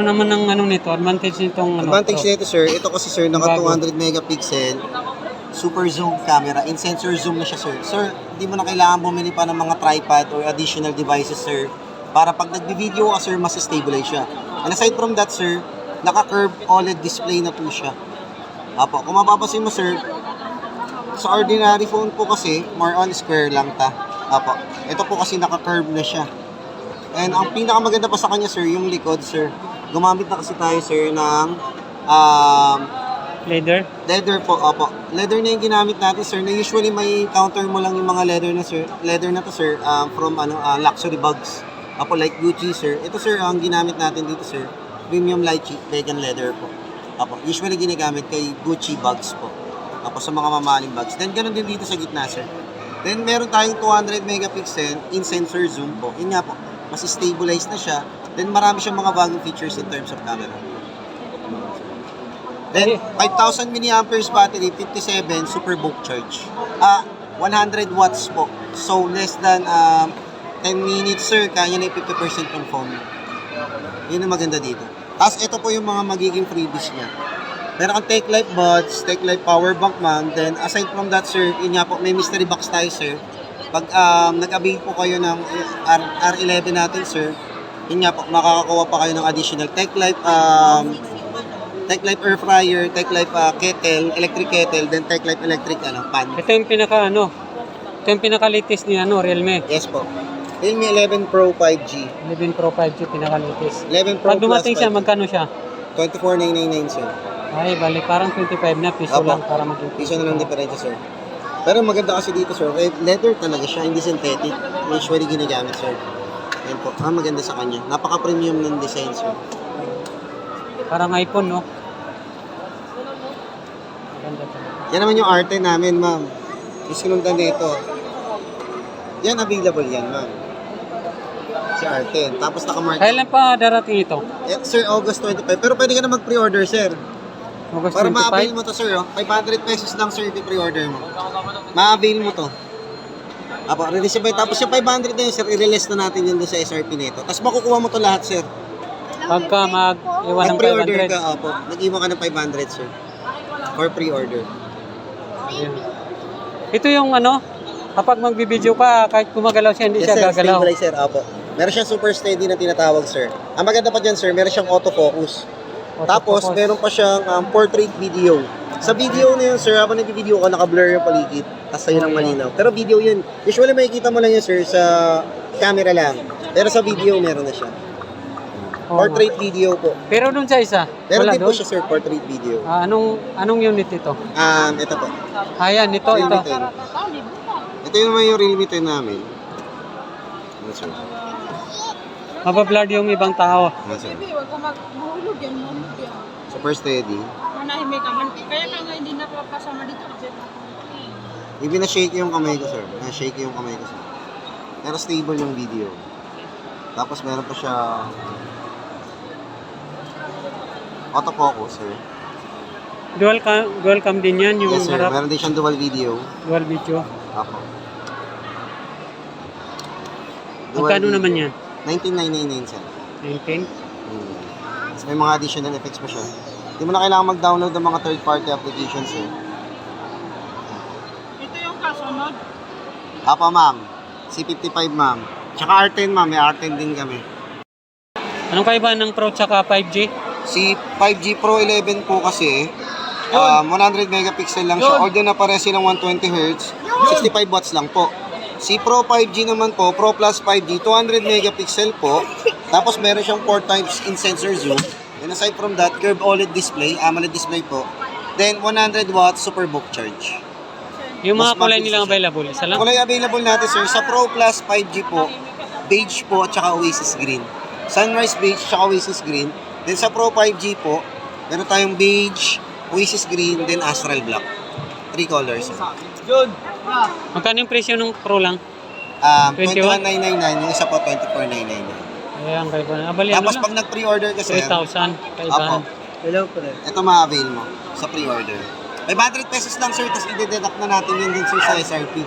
naman ng ano nito, advantage nitong ano? Advantage nito sir, ito kasi sir, naka Bago. 200 megapixel, super zoom camera, in sensor zoom na siya sir. Sir, hindi mo na kailangan bumili pa ng mga tripod or additional devices sir, para pag nagbi-video ka sir, mas stabilize siya. And aside from that sir, naka-curve OLED display na po siya. Apo, kung mapapansin mo sir, sa ordinary phone po kasi, more on square lang ta. Apo, ito po kasi naka-curve na siya. And ang pinakamaganda pa sa kanya sir, yung likod sir. Gumamit na kasi tayo sir ng um, Leather? leather po, opo. Leather na yung ginamit natin sir, na usually may counter mo lang yung mga leather na sir. Leather na to sir, um, from ano, uh, luxury bags. Apo, like Gucci sir. Ito sir, ang ginamit natin dito sir, premium lychee, vegan leather po. Apo, usually ginagamit kay Gucci bags po. Apo, sa mga mamahaling bags. Then, ganun din dito sa gitna sir. Then, meron tayong 200 megapixel in sensor zoom po. Yun nga po, mas stabilized na siya. Then, marami siyang mga bagong features in terms of camera. Then, 5,000 milliamperes battery, 57 super bulk charge. Ah, 100 watts po. So, less than um, 10 minutes, sir, kaya na yung 50% ng phone. Yun ang maganda dito. Tapos, ito po yung mga magiging freebies niya. Meron kang Take Life Buds, Take Life Power Bank man. Then, aside from that, sir, yun nga po, may mystery box tayo, sir. Pag um, nag-avail po kayo ng R- R11 natin, sir, yun nga po, makakakuha pa kayo ng additional Take Life um, Tech Life Air Fryer, Tech Life ah, Kettle, Electric Kettle, then Tech Life Electric ano, Pan. Ito yung pinaka ano, ito yung pinaka-latest ni ano, Realme. Yes po. Realme 11 Pro 5G. 11 Pro 5G pinaka-latest. 11 Pro Pag dumating siya, 5G. magkano siya? 24,999 sir. Ay, bali, parang 25 na piso Opo. lang para maging Piso na lang diferensya sir. Pero maganda kasi dito sir, eh, leather talaga siya, hindi synthetic. Usually ginagamit sir. Yan po, ah, maganda sa kanya. Napaka-premium ng design sir. Parang iPhone, no? Maganda to. Yan naman yung arte namin ma'am. Yung sinundan nito. Yan available yan ma'am. Si Arten. Tapos naka-mark. Kailan pa darating ito? Eh, sir, August 25. Pero pwede ka na mag-pre-order, sir. August Para ma-avail 25? mo to, sir. Oh. 500 pesos lang, sir, i-pre-order mo. Ma-avail mo to. Apo, release ba? Tapos yung 500 na yun, sir, i-release na natin yun doon sa SRP nito. Tapos makukuha mo to lahat, sir. Pagka mag-iwan ng Mag-pre-order 500. ka, apo. Nag-iwan ka ng 500, sir. For pre-order. Ayun. Ito yung ano, kapag magbibideo ka, kahit gumagalaw siya, hindi Yes, siya sir. gagalaw. Stabilizer, apo. Meron siyang super steady na tinatawag, sir. Ang maganda pa dyan, sir, meron siyang autofocus. Tapos, Autofocus. meron pa siyang um, portrait video. Sa video na yun, sir, habang nag-video ka, naka-blur yung paligid. Tapos sa'yo lang malinaw. Pero video yun. Usually, makikita mo lang yun, sir, sa camera lang. Pero sa video, meron na siya. Oo. Portrait video po. Pero dun sa isa, Meron wala din po doon? siya, sir, portrait video. Ah, anong anong unit ito? Um, ito po. Ayan, ito, ito. Realme 10. Ito yung naman yung Realme 10 namin. Ano, sir? Mabablard yung ibang tao. Sir? Baby, wag ka maghulog yan, mahulog yan. Super steady. Manahimik ka man. Kaya ka nga hindi napapasama dito. Even na-shake yung kamay ko, sir. Na-shake yung kamay ko, sir. Pero stable yung video. Tapos meron pa siya autofocus, sir. Dual cam, dual cam din yan, yung Yes, sir. harap, Meron din siyang dual video. dual video. Apo. Magkano naman yan? 19,999, sir. 19? Hmm. Tapos may mga additional effects pa siya. Hindi mo na kailangan mag-download ng mga third-party applications, sir. Ito yung kasunod. Apo, ma'am. C55, ma'am. Tsaka R10, ma'am. May R10 din kami. Anong kaiba ng Pro tsaka 5G? Si 5G Pro 11 po kasi, um, 100 megapixel lang siya. Although na pare silang 120 Hz, 65 watts lang po. Si Pro 5G naman po, Pro Plus 5G, 200 megapixel po. Tapos meron siyang 4 times in sensor zoom. And aside from that, curved OLED display, AMOLED display po. Then 100 watts super book charge. Yung mga Mas kulay mabilis nilang siya. available, isa lang? Kulay available natin sir, sa Pro Plus 5G po, beige po at saka Oasis Green. Sunrise beige at saka Oasis Green. Then sa Pro 5G po, meron tayong beige, Oasis Green, then Astral Black. Three colors. sir. Magkano yung presyo ng Pro lang? Um, 21? 21,999, yung isa po 24,999. Ayan, kaiba na. Abali, ano Tapos lang? pag nag-pre-order ka sir, 3,000. Apo. Kaibahan. Hello po Ito ma-avail mo sa pre-order. 500 pesos lang sir, tapos i-deduct na natin yun din sir sa SRP.